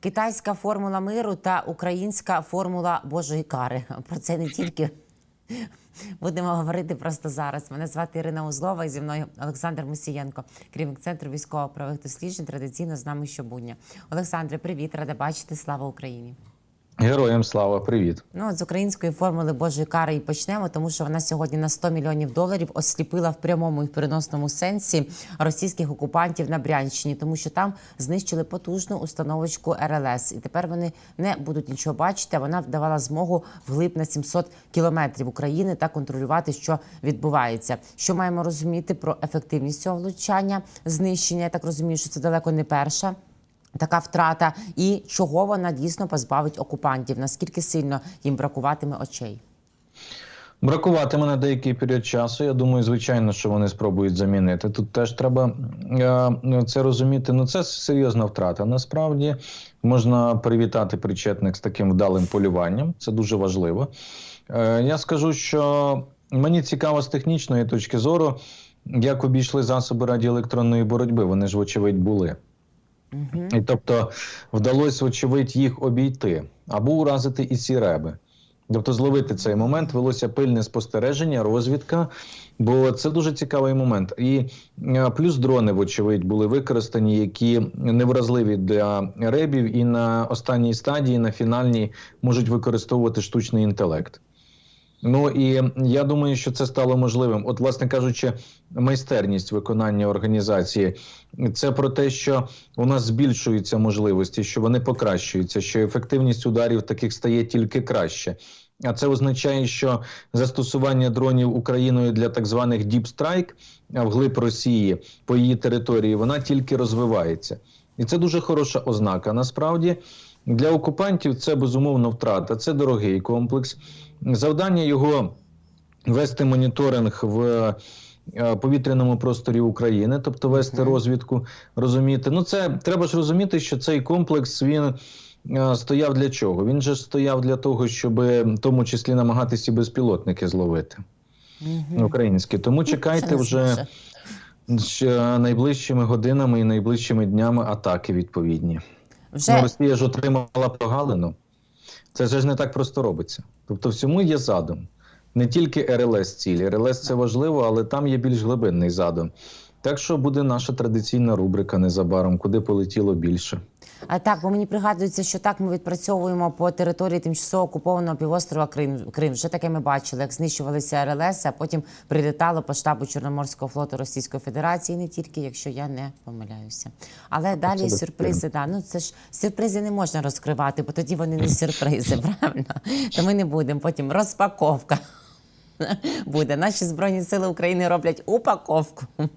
Китайська формула миру та українська формула Божої кари. Про це не тільки будемо говорити просто зараз. Мене звати Ірина Узлова і зі мною Олександр Мусієнко, керівник центру військово-правових досліджень. Традиційно з нами щобудня. Олександре, привіт, рада бачити. Слава Україні! Героям слава, привіт. Ну, з української формули Божої кари і почнемо, тому що вона сьогодні на 100 мільйонів доларів осліпила в прямому і в переносному сенсі російських окупантів на Брянщині, тому що там знищили потужну установочку РЛС, і тепер вони не будуть нічого бачити. Вона давала змогу вглиб на 700 кілометрів України та контролювати, що відбувається. Що маємо розуміти про ефективність цього влучання, знищення? Я так розумію, що це далеко не перша. Така втрата, і чого вона дійсно позбавить окупантів? Наскільки сильно їм бракуватиме очей? Бракуватиме на деякий період часу. Я думаю, звичайно, що вони спробують замінити. Тут теж треба е, це розуміти. Ну це серйозна втрата. Насправді можна привітати причетних з таким вдалим полюванням. Це дуже важливо. Е, я скажу, що мені цікаво з технічної точки зору, як обійшли засоби радіоелектронної боротьби. Вони ж, вочевидь, були. Угу. І тобто вдалося, вочевидь, їх обійти або уразити і ці реби. Тобто зловити цей момент велося пильне спостереження, розвідка, бо це дуже цікавий момент. І е, плюс дрони, вочевидь, були використані, які невразливі для ребів, і на останній стадії, на фінальній, можуть використовувати штучний інтелект. Ну і я думаю, що це стало можливим. От, власне кажучи, майстерність виконання організації це про те, що у нас збільшуються можливості, що вони покращуються, що ефективність ударів таких стає тільки краще. А це означає, що застосування дронів Україною для так званих Strike вглиб Росії по її території, вона тільки розвивається, і це дуже хороша ознака. Насправді для окупантів це безумовно втрата, це дорогий комплекс. Завдання його вести моніторинг в е, повітряному просторі України, тобто вести розвідку, розуміти. Ну, це треба ж розуміти, що цей комплекс він е, стояв для чого? Він же ж стояв для того, щоб в тому числі намагатися безпілотники зловити Угу. українські. Тому чекайте вже найближчими годинами і найближчими днями атаки відповідні. Ну, Вже Росія ж отримала прогалину. Це ж не так просто робиться. Тобто, всьому є задум. Не тільки РЛС цілі. РЛС це важливо, але там є більш глибинний задум. Так що буде наша традиційна рубрика незабаром, куди полетіло більше. А так, бо мені пригадується, що так ми відпрацьовуємо по території тимчасово окупованого півострова Крим. Крим. Вже таке ми бачили, як знищувалися РЛС, а потім прилітало по штабу Чорноморського флоту Російської Федерації, не тільки, якщо я не помиляюся. Але далі сюрпризи. Да, ну це ж сюрпризи не можна розкривати, бо тоді вони не сюрпризи, правильно? То ми не будемо. Потім розпаковка буде. Наші збройні сили України роблять упаковку.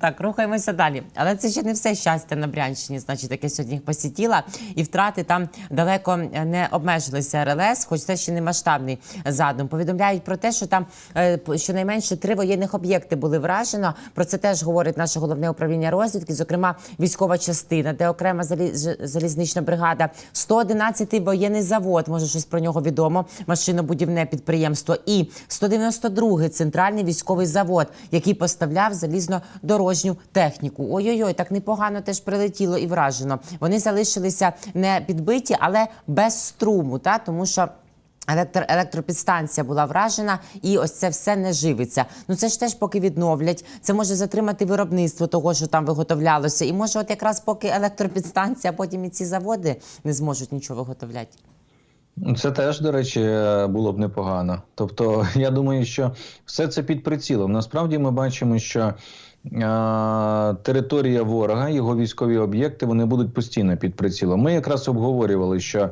Так, рухаємося далі. Але це ще не все щастя на Брянщині, значить, яке сьогодні посітіла. І втрати там далеко не обмежилися РЛС, хоч це ще не масштабний задум. Повідомляють про те, що там е, щонайменше три воєнних об'єкти були вражено. Про це теж говорить наше головне управління розвідки, зокрема військова частина, де окрема залі- залізнична бригада, 111-й воєнний завод, може щось про нього відомо, машинобудівне підприємство, і 192-й центральний військовий завод, який поставляв залізнодорожню техніку. Ой-ой-ой, так непогано теж прилетіло і вражено. Вони залишилися не підбиті, але без струму, та тому що. Електро, електропідстанція була вражена, і ось це все не живиться. Ну це ж теж поки відновлять. Це може затримати виробництво того, що там виготовлялося. І може, от якраз поки електропідстанція, потім і ці заводи не зможуть нічого виготовляти. Це теж, до речі, було б непогано. Тобто, я думаю, що все це під прицілом. Насправді ми бачимо, що територія ворога, його військові об'єкти, вони будуть постійно під прицілом. Ми якраз обговорювали, що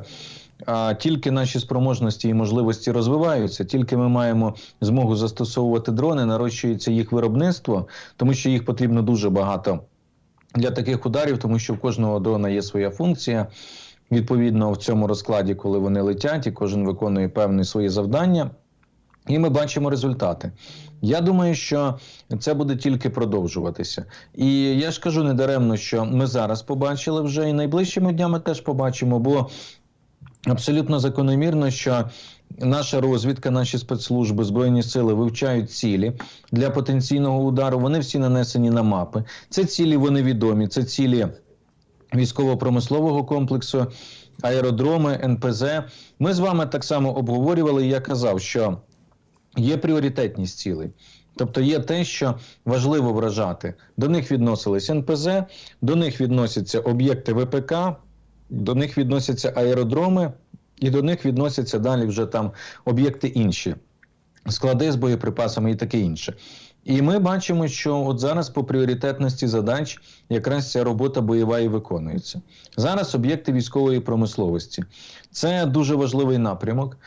тільки наші спроможності і можливості розвиваються, тільки ми маємо змогу застосовувати дрони, нарощується їх виробництво, тому що їх потрібно дуже багато для таких ударів, тому що в кожного дрона є своя функція. Відповідно, в цьому розкладі, коли вони летять, і кожен виконує певні свої завдання. І ми бачимо результати. Я думаю, що це буде тільки продовжуватися. І я ж кажу недаремно, що ми зараз побачили вже і найближчими днями теж побачимо, бо абсолютно закономірно, що Наша розвідка, наші спецслужби, збройні сили вивчають цілі для потенційного удару. Вони всі нанесені на мапи. Це цілі вони відомі. Це цілі військово-промислового комплексу, аеродроми, НПЗ. Ми з вами так само обговорювали. і Я казав, що є пріоритетність цілей. Тобто є те, що важливо вражати. До них відносились НПЗ, до них відносяться об'єкти ВПК, до них відносяться аеродроми, і до них відносяться далі вже там об'єкти інші, склади з боєприпасами і таке інше. І ми бачимо, що от зараз по пріоритетності задач якраз ця робота бойова і виконується. Зараз об'єкти військової промисловості. Це дуже важливий напрямок,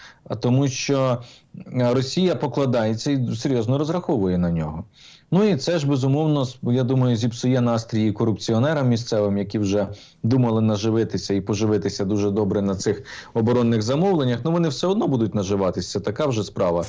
тому що е, Росія покладається і серйозно розраховує на нього. Ну і це ж безумовно, я думаю, зіпсує настрій корупціонерам місцевим, які вже думали наживитися і поживитися дуже добре на цих оборонних замовленнях. Ну вони все одно будуть наживатися, така вже справа.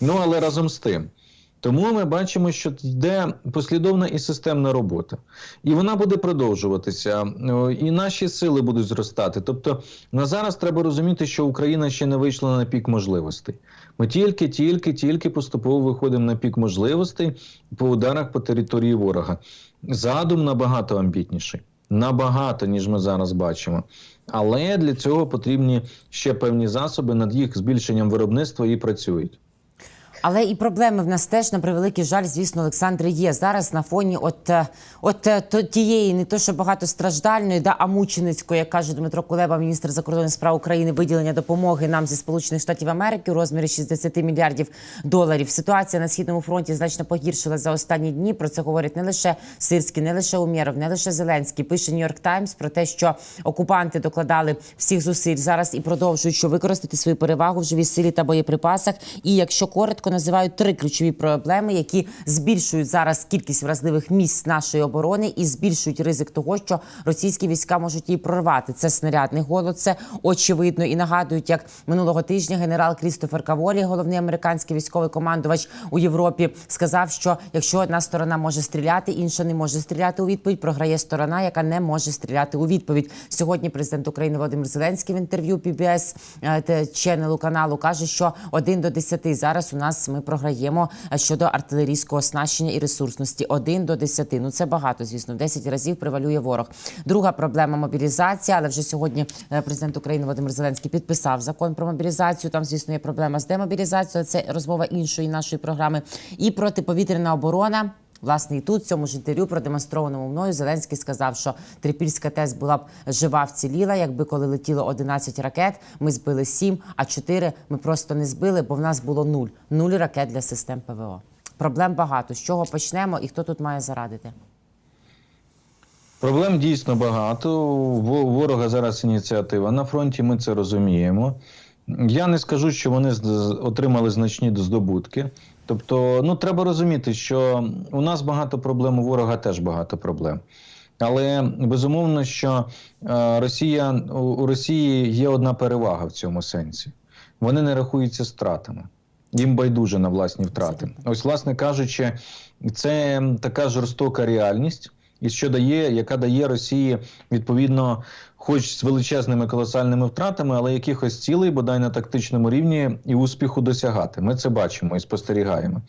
Ну але разом з тим. Тому ми бачимо, що йде послідовна і системна робота, і вона буде продовжуватися, і наші сили будуть зростати. Тобто на зараз треба розуміти, що Україна ще не вийшла на пік можливостей. Ми тільки, тільки, тільки поступово виходимо на пік можливостей по ударах по території ворога. Задум набагато амбітніший, набагато ніж ми зараз бачимо. Але для цього потрібні ще певні засоби над їх збільшенням виробництва і працюють. Але і проблеми в нас теж на превеликий жаль, звісно, Олександре, є зараз на фоні от, е, от е, то, тієї, не то що багатостраждальної, да, а мученицької, як каже Дмитро Кулеба, міністр закордонних справ України, виділення допомоги нам зі Сполучених Штатів Америки у розмірі 60 мільярдів доларів. Ситуація на східному фронті значно погіршила за останні дні. Про це говорить не лише Сирський, не лише Умєров, не лише Зеленський. Пише Нью-Йорк Таймс про те, що окупанти докладали всіх зусиль зараз і продовжують що використати свою перевагу в живій силі та боєприпасах. І якщо коротко називають три ключові проблеми, які збільшують зараз кількість вразливих місць нашої оборони і збільшують ризик того, що російські війська можуть її прорвати. Це снарядний голод, це очевидно і нагадують, як минулого тижня генерал Крістофер Каволі, головний американський військовий командувач у Європі, сказав, що якщо одна сторона може стріляти, інша не може стріляти у відповідь. Програє сторона, яка не може стріляти у відповідь. Сьогодні президент України Володимир Зеленський в інтерв'ю PBS е, ченелу каналу каже, що 1 до 10 зараз у нас ми програємо е, щодо артилерійського оснащення і ресурсності. 1 до 10. Ну це багато, звісно. В 10 разів превалює ворог. Друга проблема мобілізація. Але вже сьогодні е, президент України Володимир Зеленський підписав закон про мобілізацію. Там, звісно, є проблема з демобілізацією. Це розмова іншої нашої програми. І протиповітряна оборона. Власне, і тут в цьому ж інтерв'ю, продемонстрованому мною, Зеленський сказав, що Трипільська ТЕС була б жива вціліла, якби коли летіло 11 ракет, ми збили 7, а 4 ми просто не збили, бо в нас було нуль. Нуль ракет для систем ПВО. Проблем багато. З чого почнемо і хто тут має зарадити? Проблем дійсно багато. Во- Ворога зараз ініціатива на фронті. Ми це розуміємо. Я не скажу, що вони отримали значні здобутки. Тобто, ну треба розуміти, що у нас багато проблем, у ворога теж багато проблем. Але безумовно, що е, Росія у Росії є одна перевага в цьому сенсі. Вони не рахуються стратами. Їм байдуже на власні втрати. Ось, власне кажучи, це така жорстока реальність, і що дає, яка дає Росії відповідно, хоч з величезними колосальними втратами, але якихось цілей, бодай на тактичному рівні, і успіху досягати. Ми це бачимо і спостерігаємо.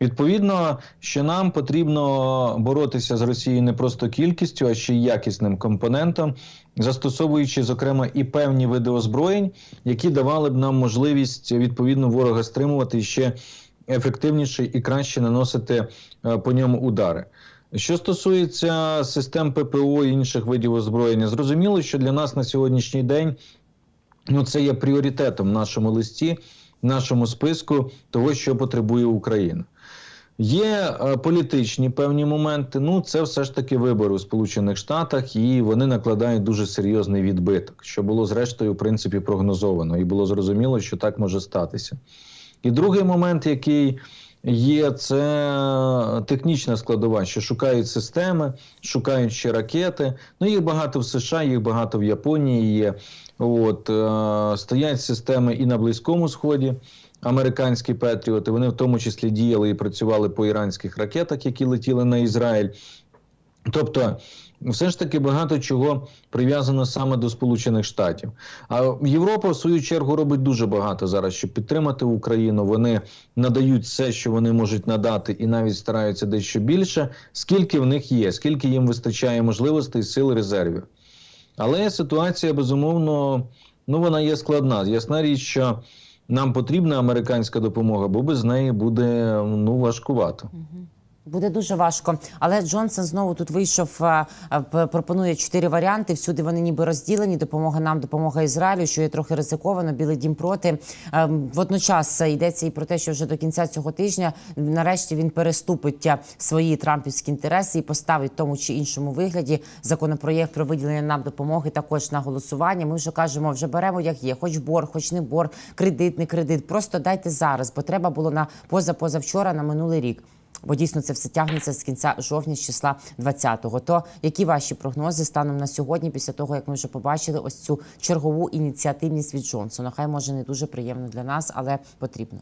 Відповідно, що нам потрібно боротися з Росією не просто кількістю, а ще й якісним компонентом, застосовуючи, зокрема, і певні види озброєнь, які давали б нам можливість відповідно ворога стримувати ще ефективніше і краще наносити е, по ньому удари. Що стосується систем ППО і інших видів озброєння, зрозуміло, що для нас на сьогоднішній день ну, це є пріоритетом в нашому листі, в нашому списку того, що потребує Україна. Є е, політичні певні моменти. Ну, це все ж таки вибори у Сполучених Штатах, і вони накладають дуже серйозний відбиток, що було зрештою в принципі прогнозовано, і було зрозуміло, що так може статися. І другий момент, який є, це технічна складова, що шукають системи, шукають ще ракети. Ну, їх багато в США, їх багато в Японії є. От, е, стоять системи і на Близькому Сході. Американські патріоти, вони в тому числі діяли і працювали по іранських ракетах, які летіли на Ізраїль. Тобто, все ж таки багато чого прив'язано саме до Сполучених Штатів. А Європа, в свою чергу, робить дуже багато зараз, щоб підтримати Україну. Вони надають все, що вони можуть надати, і навіть стараються дещо більше, скільки в них є, скільки їм вистачає можливостей, сил, резервів. Але ситуація, безумовно, ну вона є складна. Ясна річ, що нам потрібна американська допомога, бо без неї буде ну важкувато. Буде дуже важко. Але Джонсон знову тут вийшов, а, п- пропонує чотири варіанти. Всюди вони ніби розділені. Допомога нам, допомога Ізраїлю, що є трохи ризиковано. Білий дім проти. Водночас е, йдеться і про те, що вже до кінця цього тижня нарешті він переступить свої трампівські інтереси і поставить в тому чи іншому вигляді законопроєкт про виділення нам допомоги також на голосування. Ми вже кажемо, вже беремо як є, хоч борг, хоч не борг, кредит, не кредит. Просто дайте зараз, бо треба було на поза позавчора на минулий рік. Бо дійсно це все тягнеться з кінця жовтня, з числа 20-го. То які ваші прогнози станом на сьогодні, після того як ми вже побачили ось цю чергову ініціативність від Джонсона? Хай може не дуже приємно для нас, але потрібно.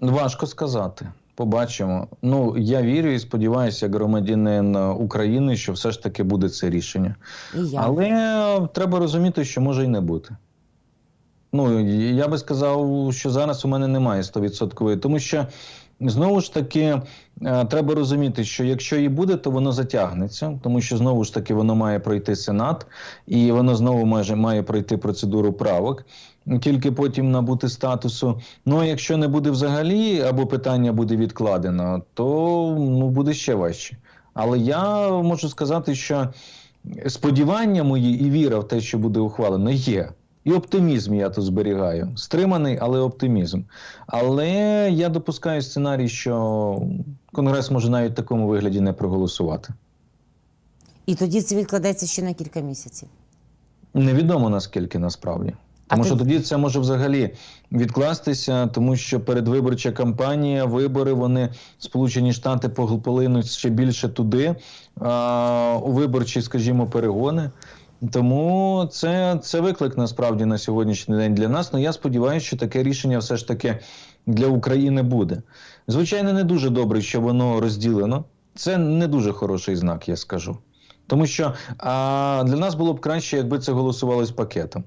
Важко сказати. Побачимо. Ну я вірю і сподіваюся, громадянин України, що все ж таки буде це рішення. І я Але треба розуміти, що може і не бути. Ну, я би сказав, що зараз у мене немає 100%, тому що знову ж таки е, треба розуміти, що якщо і буде, то воно затягнеться, тому що знову ж таки воно має пройти Сенат, і воно знову має, має пройти процедуру правок, тільки потім набути статусу. Ну а якщо не буде взагалі, або питання буде відкладено, то ну, буде ще важче. Але я можу сказати, що сподівання мої і віра в те, що буде ухвалено, є. І оптимізм я тут зберігаю. Стриманий, але оптимізм. Але я допускаю сценарій, що Конгрес може навіть в такому вигляді не проголосувати. і тоді це відкладеться ще на кілька місяців. Невідомо наскільки насправді. А Тому ти- що тоді це може взагалі відкластися, тому що передвиборча кампанія, вибори, вони Сполучені Штати погл- полинуть ще більше туди, а, у виборчі, скажімо, перегони. Тому це, це виклик насправді на сьогоднішній день для нас. Ну я сподіваюся, що таке рішення все ж таки для України буде. Звичайно, не дуже добре, що воно розділено. Це не дуже хороший знак, я скажу. Тому що а, для нас було б краще, якби це голосувалось пакетом.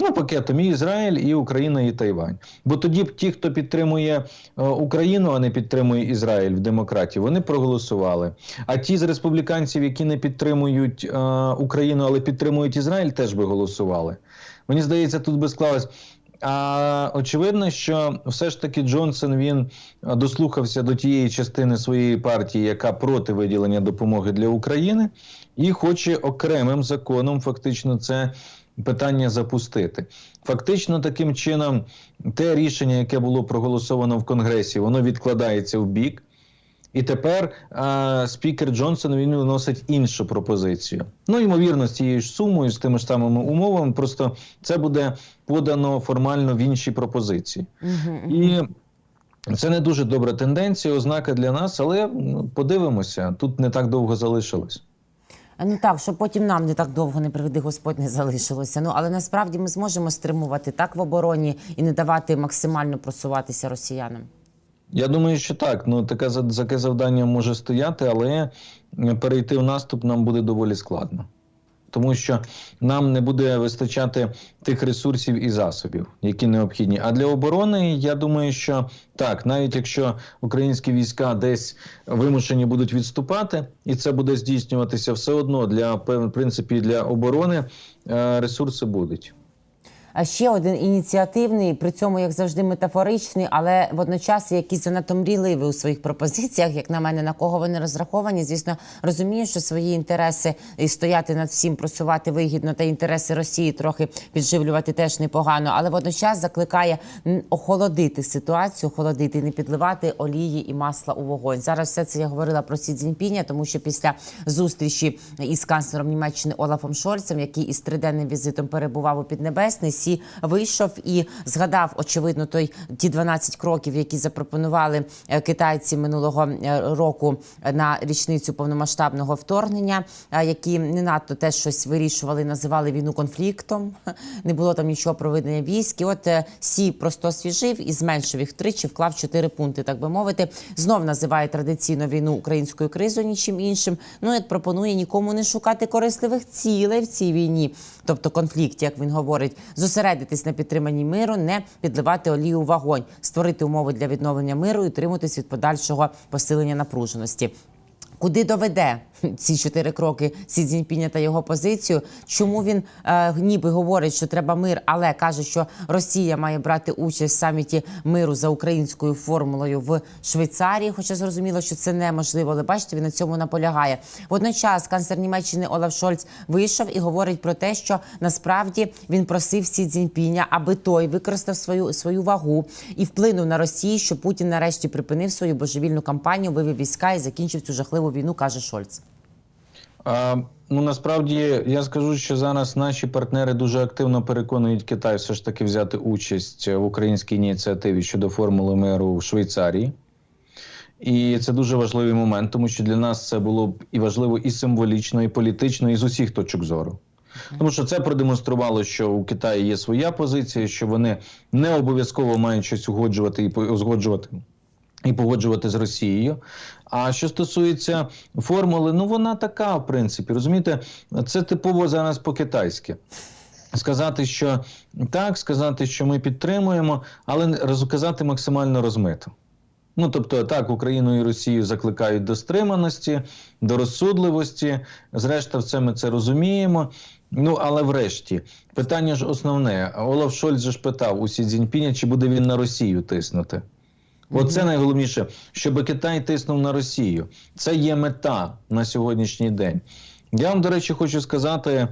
Ну, пакетом і Ізраїль, і Україна, і Тайвань. Бо тоді б ті, хто підтримує е, Україну, а не підтримує Ізраїль в демократії, вони проголосували. А ті з республіканців, які не підтримують е, Україну, але підтримують Ізраїль, теж би голосували. Мені здається, тут би склалось. А очевидно, що все ж таки Джонсон він дослухався до тієї частини своєї партії, яка проти виділення допомоги для України, і хоче окремим законом фактично це питання запустити. Фактично, таким чином, те рішення, яке було проголосовано в Конгресі, воно відкладається в бік. І тепер е, спікер Джонсон він виносить іншу пропозицію. Ну, ймовірно, з тією ж сумою, з тими ж самими умовами, просто це буде подано формально в іншій пропозиції. І це не дуже добра тенденція, ознака для нас, але ну, подивимося, тут не так довго залишилось. Ну так, щоб потім нам не так довго не приведи Господь не залишилося. Ну але насправді ми зможемо стримувати так в обороні і не давати максимально просуватися росіянам. Я думаю, що так. Ну таке таке завдання може стояти, але перейти в наступ нам буде доволі складно. Тому що нам не буде вистачати тих ресурсів і засобів, які необхідні. А для оборони я думаю, що так, навіть якщо українські війська десь вимушені будуть відступати, і це буде здійснюватися, все одно для в принципі для оборони е, ресурси будуть. Ще один ініціативний, при цьому, як завжди, метафоричний, але водночас якийсь занадто мрійливий у своїх пропозиціях. Як на мене, на кого вони розраховані. Звісно, розумію, що свої інтереси і стояти над всім, просувати вигідно та інтереси Росії трохи підживлювати теж непогано. Але водночас закликає охолодити ситуацію, охолодити, не підливати олії і масла у вогонь. Зараз все це я говорила про Сі Цзіньпіня, тому що після зустрічі із канцлером Німеччини Олафом Шольцем, який із триденним візитом перебував у Піднебесний, Сі вийшов і згадав очевидно той ті 12 кроків, які запропонували е, китайці минулого е, року на річницю повномасштабного вторгнення, е, які не надто теж щось вирішували, називали війну конфліктом. Не було там нічого про ведення військ. І от Сі просто освіжив і зменшив їх втричі, вклав чотири пункти, так би мовити. Знов називає традиційно війну українською кризою, нічим іншим. Ну як пропонує нікому не шукати корисливих цілей в цій війні, тобто конфлікті, як він говорить, зосередитись на підтриманні миру, не підливати олію у вогонь, створити умови для відновлення миру і триматись від подальшого посилення напруженості. Куди доведе ці чотири кроки Сі Цзіньпіня та його позицію? Чому він е, ніби говорить, що треба мир, але каже, що Росія має брати участь в саміті миру за українською формулою в Швейцарії? Хоча зрозуміло, що це неможливо, але бачите, він на цьому наполягає. Водночас канцлер Німеччини Олаф Шольц вийшов і говорить про те, що насправді він просив Сі Цзіньпіня, аби той використав свою свою вагу і вплинув на Росію, щоб Путін нарешті припинив свою божевільну кампанію, вивів війська і закінчив цю жахливу війну, каже Шольц. А, ну насправді я скажу, що зараз наші партнери дуже активно переконують Китай все ж таки взяти участь в українській ініціативі щодо формули миру в Швейцарії. І це дуже важливий момент, тому що для нас це було б і важливо, і символічно, і політично, і з усіх точок зору. Тому що це продемонструвало, що у Китаї є своя позиція, що вони не обов'язково мають щось угоджувати і узгоджувати і погоджувати з Росією. А що стосується формули, ну вона така, в принципі, розумієте, це типово зараз по-китайськи. Сказати, що так, сказати, що ми підтримуємо, але розказати максимально розмито. Ну, тобто, так, Україну і Росію закликають до стриманості, до розсудливості. Зрешта, все ми це розуміємо. Ну, але врешті, питання ж основне. Олаф Шольц же ж питав у Сі Цзіньпіня, чи буде він на Росію тиснути. Оце найголовніше, щоб Китай тиснув на Росію. Це є мета на сьогоднішній день. Я вам, до речі, хочу сказати: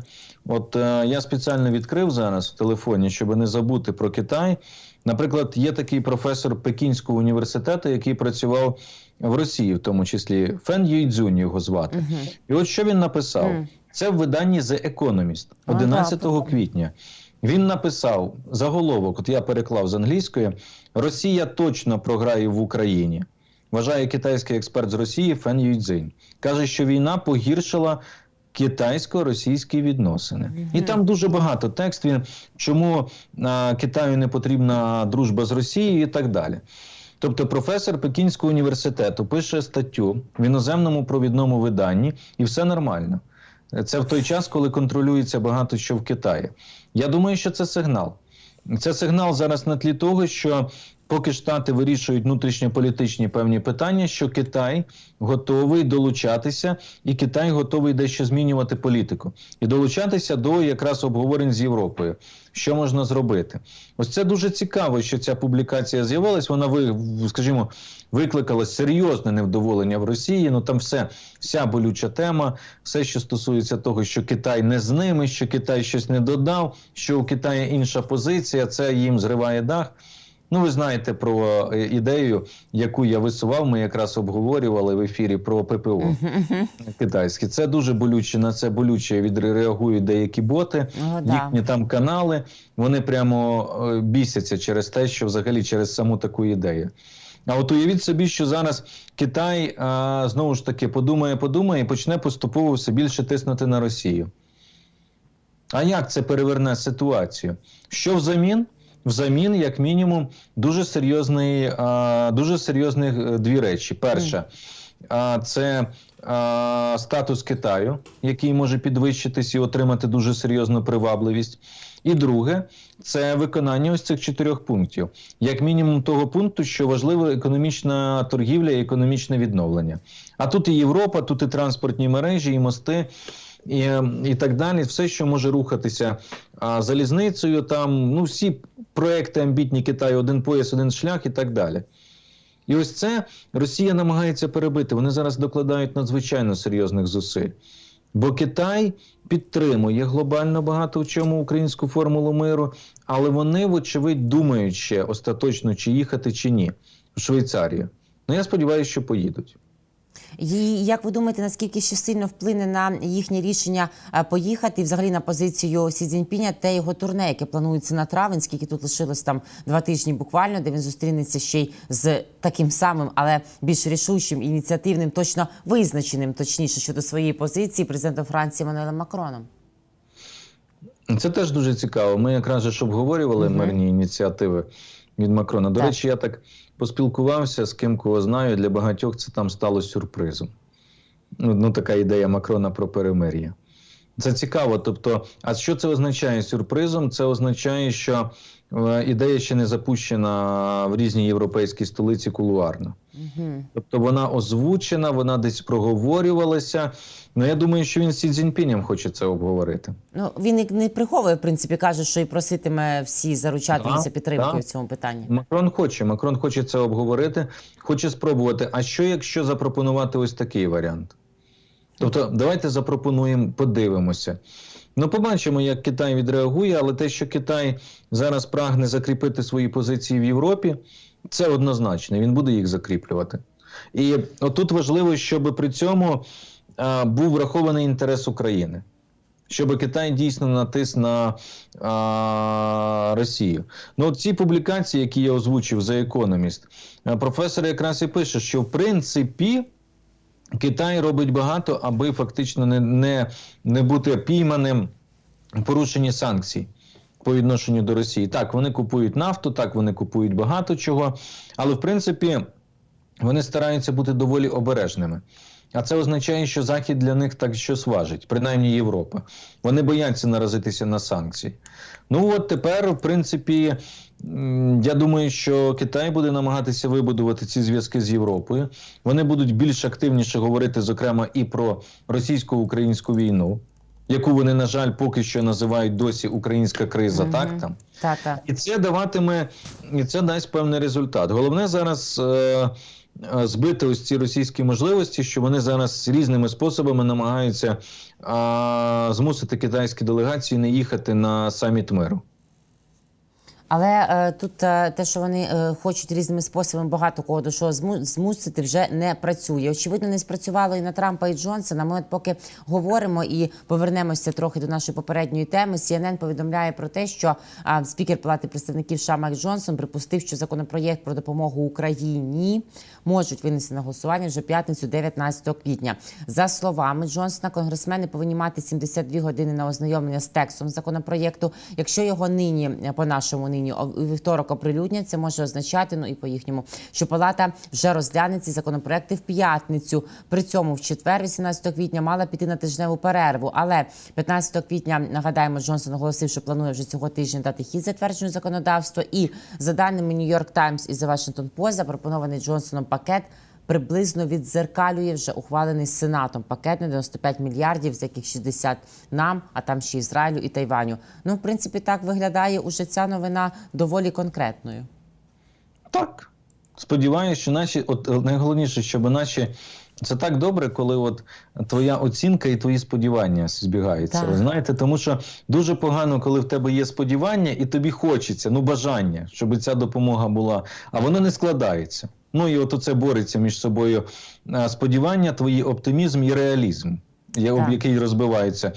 от е, я спеціально відкрив зараз в телефоні, щоб не забути про Китай. Наприклад, є такий професор Пекінського університету, який працював в Росії, в тому числі Фен Юйдзюнь його звати. І от що він написав? Це в виданні The Economist 11 да, квітня. Він написав заголовок, от я переклав з англійської: Росія точно програє в Україні. Вважає китайський експерт з Росії Фен Юйцзинь. Каже, що війна погіршила китайсько-російські відносини. І там дуже багато текстів, чому а, Китаю не потрібна дружба з Росією і так далі. Тобто професор Пекінського університету пише статтю в іноземному провідному виданні, і все нормально. Це в той час, коли контролюється багато що в Китаї. Я думаю, що це сигнал. Це сигнал зараз на тлі того, що поки Штати вирішують внутрішньополітичні певні питання, що Китай готовий долучатися, і Китай готовий дещо змінювати політику і долучатися до якраз обговорень з Європою. Що можна зробити? Ось це дуже цікаво, що ця публікація з'явилась. Вона ви, скажімо, викликала серйозне невдоволення в Росії. Ну там все, вся болюча тема, все, що стосується того, що Китай не з ними, що Китай щось не додав, що у Китаї інша позиція, це їм зриває дах. Ну, ви знаєте про е, ідею, яку я висував. Ми якраз обговорювали в ефірі про ППО китайське. Це дуже болюче на це болюче відреагують деякі боти, О, да. їхні там канали. Вони прямо е, бісяться через те, що взагалі через саму таку ідею. А от уявіть собі, що зараз Китай а, знову ж таки подумає, подумає і почне поступово все більше тиснути на Росію. А як це переверне ситуацію? Що взамін? Взамін, як мінімум, дуже серйозний, дуже серйозних е, дві речі. Перша, це статус Китаю, який може підвищитись і отримати дуже серйозну привабливість. І друге, це виконання ось цих чотирьох пунктів, як мінімум того пункту, що важлива економічна торгівля і економічне відновлення. А тут і Європа, тут і транспортні мережі, і мости. І, і так далі, все, що може рухатися а, залізницею, там ну всі проекти амбітні Китаю, один пояс, один шлях і так далі. І ось це Росія намагається перебити. Вони зараз докладають надзвичайно серйозних зусиль. Бо Китай підтримує глобально багато в чому українську формулу миру, але вони, вочевидь, думають ще остаточно, чи їхати, чи ні в Швейцарію. Ну я сподіваюся, що поїдуть. І як ви думаєте, наскільки ще сильно вплине на їхнє рішення е, поїхати і взагалі на позицію Сі Цзіньпіня те його турне, яке планується на травень, скільки тут лишилось там два тижні буквально, де він зустрінеться ще й з таким самим, але більш рішучим, ініціативним, точно визначеним, точніше щодо своєї позиції президентом Франції Еммануелем Макроном. Це теж дуже цікаво. Ми якраз ж обговорювали Мгм. мирні ініціативи від Макрона. До Так. речі, я так поспілкувався з ким кого знаю. Для багатьох це там стало сюрпризом. Ну, ну така ідея Макрона про перемир'я. Це цікаво. Тобто, а що це означає сюрпризом? Це означає, що е, ідея ще не запущена в різні європейські столиці кулуарно. Угу. Тобто вона озвучена, вона десь проговорювалася. Ну я думаю, що він з Сі Цзіньпінем хоче це обговорити. Ну він не приховує, в принципі, каже, що і проситиме всі заручатимуться Да, підтримкою да. в цьому питанні. Макрон хоче. Макрон хоче це обговорити, хоче спробувати. А що якщо запропонувати ось такий варіант? Тобто, давайте запропонуємо, подивимося. Ну, побачимо, як Китай відреагує, але те, що Китай зараз прагне закріпити свої позиції в Європі, це однозначно. Він буде їх закріплювати. І отут важливо, щоб при цьому а, був врахований інтерес України. Щоб Китай дійсно натис на а, Росію. Ну, от ці публікації, які я озвучив за а, професор якраз і пише, що в принципі Китай робить багато, аби фактично не, не, не бути пійманим в порушенні санкцій по відношенню до Росії. Так, вони купують нафту, так, вони купують багато чого, але в принципі вони стараються бути доволі обережними. А це означає, що Захід для них так щось важить, принаймні Європа. Вони бояться наразитися на санкції. Ну от тепер, в принципі, я думаю, що Китай буде намагатися вибудувати ці зв'язки з Європою. Вони будуть більш активніше говорити, зокрема, і про російсько-українську війну, яку вони, на жаль, поки що називають досі українська криза. Мгм. Так там. Та-та. І це даватиме, і це дасть певний результат. Головне зараз е, збити ось ці російські можливості, що вони зараз різними способами намагаються е, змусити китайські делегації не їхати на саміт миру. Але е, тут е, те, що вони е, хочуть різними способами багато кого до чого змусити, вже не працює. Очевидно, не спрацювало і на Трампа і Джонсона. Ми от поки говоримо і повернемося трохи до нашої попередньої теми. CNN повідомляє про те, що а, спікер Палати представників США Майк Джонсон припустив, що законопроєкт про допомогу Україні можуть винести на голосування вже п'ятницю, 19 квітня. За словами Джонсона, конгресмени повинні мати 72 години на ознайомлення з текстом законопроєкту. Якщо його нині е, по нашому нині вівторок оприлюднять, це може означати, ну і по їхньому, що палата вже розгляне ці законопроекти в п'ятницю. При цьому в четвер, 18 квітня, мала піти на тижневу перерву. Але 15 квітня нагадаємо, Джонсон оголосив, що планує вже цього тижня дати хід затвердженню законодавства. І за даними New York Times і The Washington Post, запропонований Джонсоном пакет приблизно віддзеркалює вже ухвалений Сенатом пакет на 95 мільярдів, з яких 60 нам, а там ще Ізраїлю і Тайваню. Ну, в принципі, так виглядає уже ця новина доволі конкретною. Так. Сподіваюся, що наші, от найголовніше, щоб наші. Це так добре, коли от твоя оцінка і твої сподівання збігаються. Так. Ви знаєте, тому що дуже погано, коли в тебе є сподівання, і тобі хочеться, ну бажання, щоб ця допомога була, а воно не складається. Ну і от оце бореться між собою е, сподівання, твої оптимізм і реалізм, я- об який розбивається.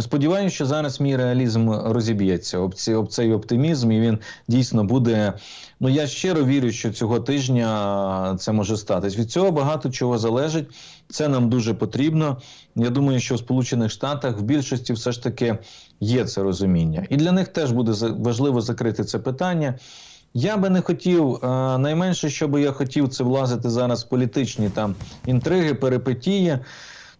Сподіваюся, що зараз мій реалізм розіб'ється об, ці, об цей оптимізм, і він дійсно буде. Ну я щиро вірю, що цього тижня це може статись. Від цього багато чого залежить. Це нам дуже потрібно. Я думаю, що в Сполучених Штатах в більшості все ж таки є це розуміння, і для них теж буде важливо закрити це питання. Я би не хотів, е, найменше, що би я хотів, це влазити зараз в політичні там інтриги, перипетії.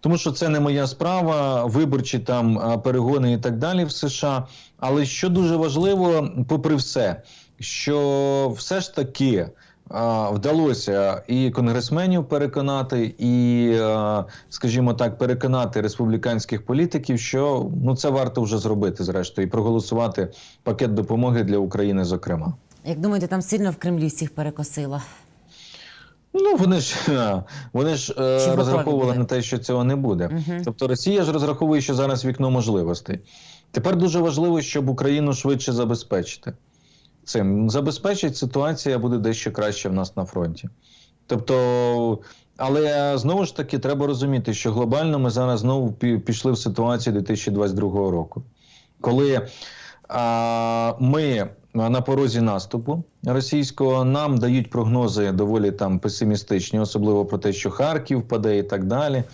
Тому що це не моя справа, виборчі там перегони і так далі в США. Але що дуже важливо, попри все, що все ж таки а, вдалося і конгресменів переконати, і, скажімо так, переконати республіканських політиків, що ну це варто вже зробити, зрештою, і проголосувати пакет допомоги для України, зокрема. Як думаєте, там сильно в Кремлі всіх перекосило? Ну вони ж вони ж е, Чи розраховували на те, що цього не буде. Мгм. Тобто Росія ж розраховує, що зараз вікно можливостей. Тепер дуже важливо, щоб Україну швидше забезпечити. Цим забезпечить ситуація буде дещо краще в нас на фронті. Тобто, Але е, знову ж таки треба розуміти, що глобально ми зараз знову пішли в ситуацію 2022 року, коли а, ми на порозі наступу російського нам дають прогнози доволі там песимістичні, особливо про те, що Харків паде і так далі.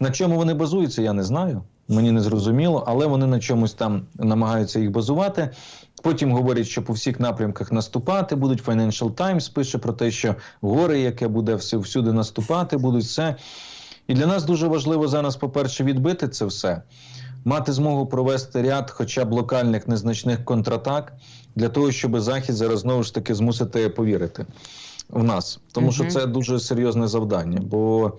На чому вони базуються, я не знаю. Мені не зрозуміло, але вони на чомусь там намагаються їх базувати. Потім говорять, що по всіх напрямках наступати будуть. Financial Times пише про те, що горе, яке буде всюди наступати, будуть все. І для нас дуже важливо зараз, по-перше, відбити це все, мати змогу провести ряд, хоча б локальних незначних контратак, для того, щоб Захід зараз знову ж таки змусити повірити в нас. Тому що це дуже серйозне завдання. Бо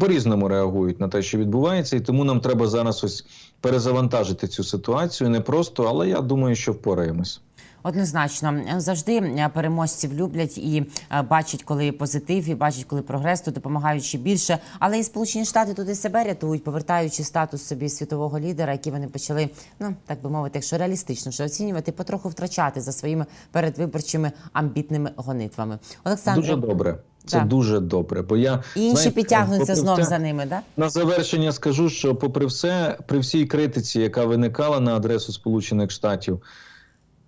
по-різному реагують на те, що відбувається, і тому нам треба зараз ось перезавантажити цю ситуацію. Не просто, але я думаю, що впораємось. Однозначно, завжди е, переможців люблять і е, бачать, коли позитив, і бачать, коли прогрес, то допомагають ще більше. Але і Сполучені Штати тут і себе рятують, повертаючи статус собі світового лідера, який вони почали, ну так би мовити, якщо реалістично вже оцінювати, потроху втрачати за своїми передвиборчими амбітними гонитвами. Олександр, Дуже добре. Це Так. дуже добре. Бо я і інші знаєте, підтягнуться знов все- за ними, да? На завершення скажу, що попри все, при всій критиці, яка виникала на адресу Сполучених Штатів,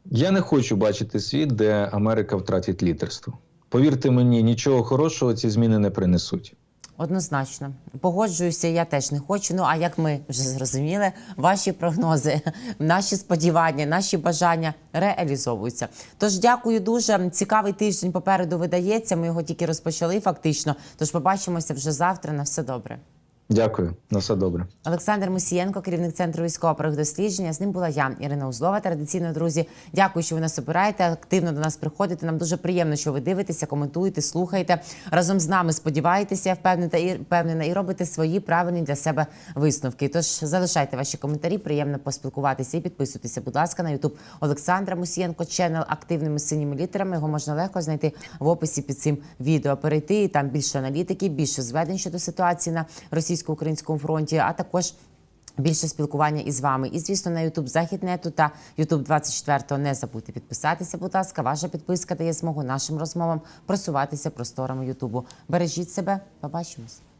я не хочу бачити світ, де Америка втратить лідерство. Повірте мені, нічого хорошого ці зміни не принесуть. Однозначно погоджуюся, я теж не хочу. Ну а як ми вже зрозуміли, ваші прогнози, наші сподівання, наші бажання реалізовуються. Тож дякую дуже. Цікавий тиждень попереду видається. Ми його тільки розпочали фактично. Тож побачимося вже завтра. На все добре. Дякую, на все добре. Олександр Мусієнко, керівник центру військово дослідження. З ним була я, Ірина Узлова. Традиційно, друзі, дякую, що ви нас обираєте. Активно до нас приходите. Нам дуже приємно, що ви дивитеся, коментуєте, слухаєте разом з нами. Сподіваєтеся, я впевнена і впевнена, і робите свої правильні для себе висновки. Тож залишайте ваші коментарі. Приємно поспілкуватися і підписуйтеся, будь ласка, на Ютуб Олександра Мусієнко, ченел активними синіми літерами. Його можна легко знайти в описі під цим відео. Перейти там більше аналітики, більше зведень щодо ситуації на російсько-українському фронті, а також. Більше спілкування із вами. І, звісно, на YouTube Західнету та YouTube 24 не забудьте підписатися, будь ласка. Ваша підписка дає змогу нашим розмовам просуватися просторами Ютубу. Бережіть себе, побачимось.